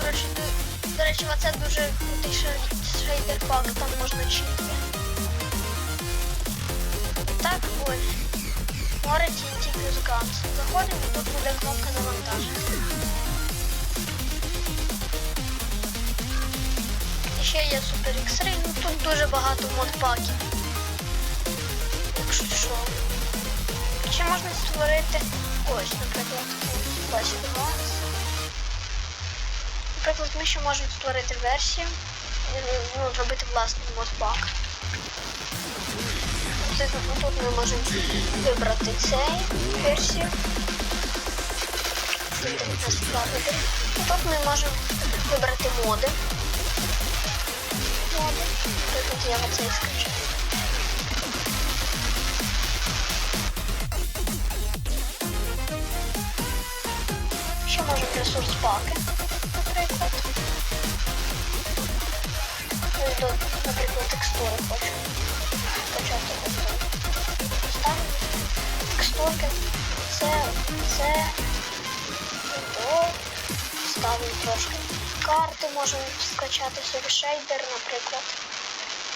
Коротше, до речі, оце дуже крутий шейдерпак, там можна чіпти. Так, ой. Море тільки з Заходимо, тут буде кнопка ще є Super X-Ray, ну тут дуже багато модпаків. Якщо що. Ще можна створити ось, наприклад, бачите, Guns. Наприклад, ми ще можемо створити версію, е, ну, зробити власний модпак. Тут, тут ми можемо вибрати цей версію. Тут ми можемо вибрати моди. Наприклад, я оцей скачаю. Ще можемо ресурс паки, наприклад. Ну, наприклад, текстури хочу. Текстури. Ставимо текстурки. Це, це. Ставимо трошки. Карти можемо скачати собі. Шейдер, наприклад.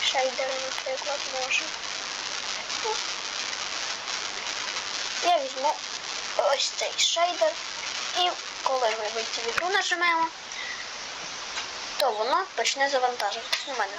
Шейдер, наприклад, можемо. Ну, Я візьму ось цей шейдер. І коли ми вийти в ігру нажимаємо, то воно почне завантажуватися. У мене